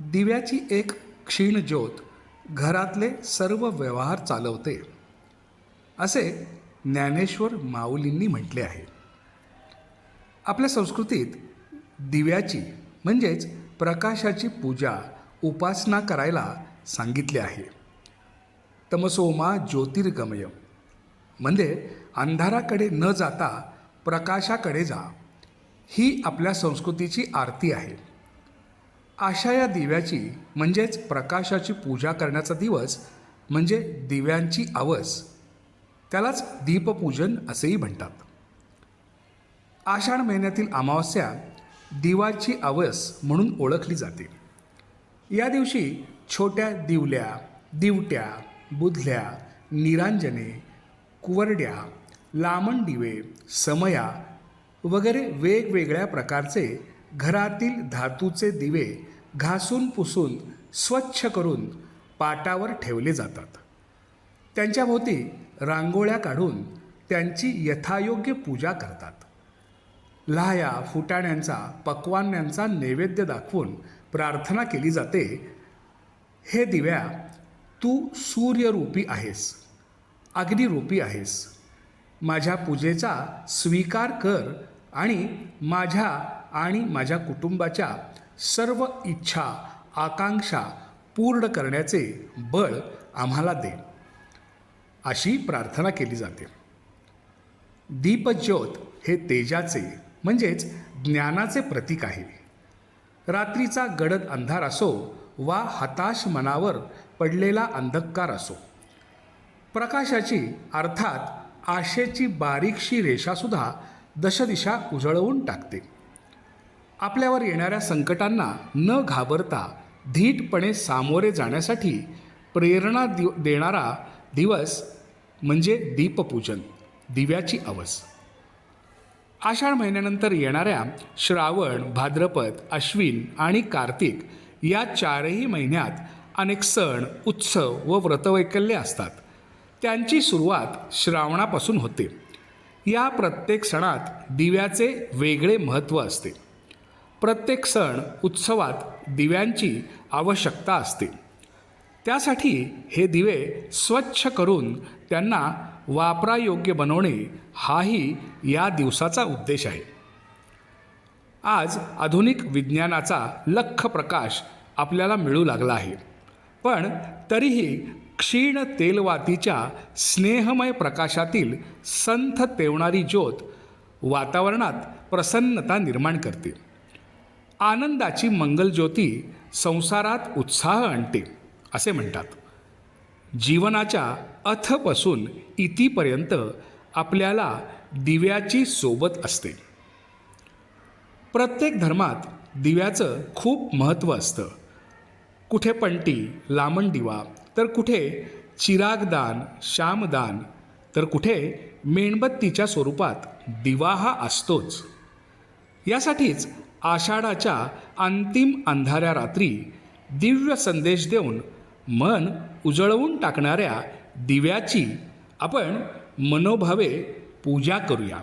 दिव्याची एक क्षीण ज्योत घरातले सर्व व्यवहार चालवते. असे ज्ञानेश्वर माऊलींनी म्हटले आहे. आपल्या संस्कृतीत दिव्याची म्हणजेच प्रकाशाची पूजा उपासना करायला सांगितले आहे. तमसोमा ज्योतिर्गमय म्हणजे अंधाराकडे न जाता प्रकाशाकडे जा ही आपल्या संस्कृतीची आरती आहे. आशा या दिव्याची म्हणजेच प्रकाशाची पूजा करण्याचा दिवस म्हणजे दिव्यांची आवस. त्यालाच दीपपूजन असेही म्हणतात. आषाढ महिन्यातील अमावस्या दिवाची आवस म्हणून ओळखली जाते. या दिवशी छोट्या दिवल्या दिवट्या बुधल्या निरांजने कुवरड्या लामण दिवे समया वगैरे वेगवेगळ्या प्रकारचे घरातील धातूचे दिवे घासून पुसून स्वच्छ करून पाटावर ठेवले जातात. त्यांच्याभोवती रांगोळ्या काढून त्यांची यथायोग्य पूजा करतात. लाह्या फुटाण्यांचा पक्वान्यांचा नैवेद्य दाखवून प्रार्थना केली जाते. हे दिव्या तू सूर्यरूपी आहेस अग्निरूपी आहेस. माझ्या पूजेचा स्वीकार कर आणि माझ्या आणि माझ्या कुटुंबाच्या सर्व इच्छा आकांक्षा पूर्ण करण्याचे बळ आम्हाला दे. अशी प्रार्थना केली जाते. दीपज्योत हे तेजाचे म्हणजेच ज्ञानाचे प्रतीक आहे. रात्रीचा गडद अंधार असो वा हताश मनावर पडलेला अंधकार असो. प्रकाशाची अर्थात आशेची बारीकशी रेषासुद्धा दशदिशा उजळवून टाकते. आपल्यावर येणाऱ्या संकटांना न घाबरता धीटपणे सामोरे जाण्यासाठी प्रेरणा दि देणारा दिवस म्हणजे दीपपूजन दिव्याची अवस. आषाढ महिन्यानंतर येणाऱ्या श्रावण भाद्रपद अश्विन आणि कार्तिक या चारही महिन्यात अनेक सण उत्सव व व्रतवैकल्ये असतात. त्यांची सुरुवात श्रावणापासून होते. या प्रत्येक सणात दिव्याचे वेगळे महत्त्व असते. प्रत्येक सण उत्सवात दिव्यांची आवश्यकता असते. त्यासाठी हे दिवे स्वच्छ करून त्यांना वापरायोग्य बनवणे हाही या दिवसाचा उद्देश आहे. आज आधुनिक विज्ञानाचा लख प्रकाश आपल्याला मिळू लागला आहे. पण तरीही क्षीण तेलवातीच्या स्नेहमय प्रकाशातील संथ तेवणारी ज्योत वातावरणात प्रसन्नता निर्माण करते. आनंदाची मंगलज्योती संसारात उत्साह आणते असे म्हणतात. जीवनाच्या अथपासून इतीपर्यंत आपल्याला दिव्याची सोबत असते. प्रत्येक धर्मात दिव्याचं खूप महत्त्व असतं. कुठे पंटी लामण दिवा तर कुठे चिरागदान श्यामदान तर कुठे मेणबत्तीच्या स्वरूपात दिवा हा असतोच. यासाठीच आषाढाच्या अंतिम अंधाऱ्या रात्री दिव्य संदेश देऊन मन उजळवून टाकणाऱ्या दिव्याची आपण मनोभावे पूजा करूया.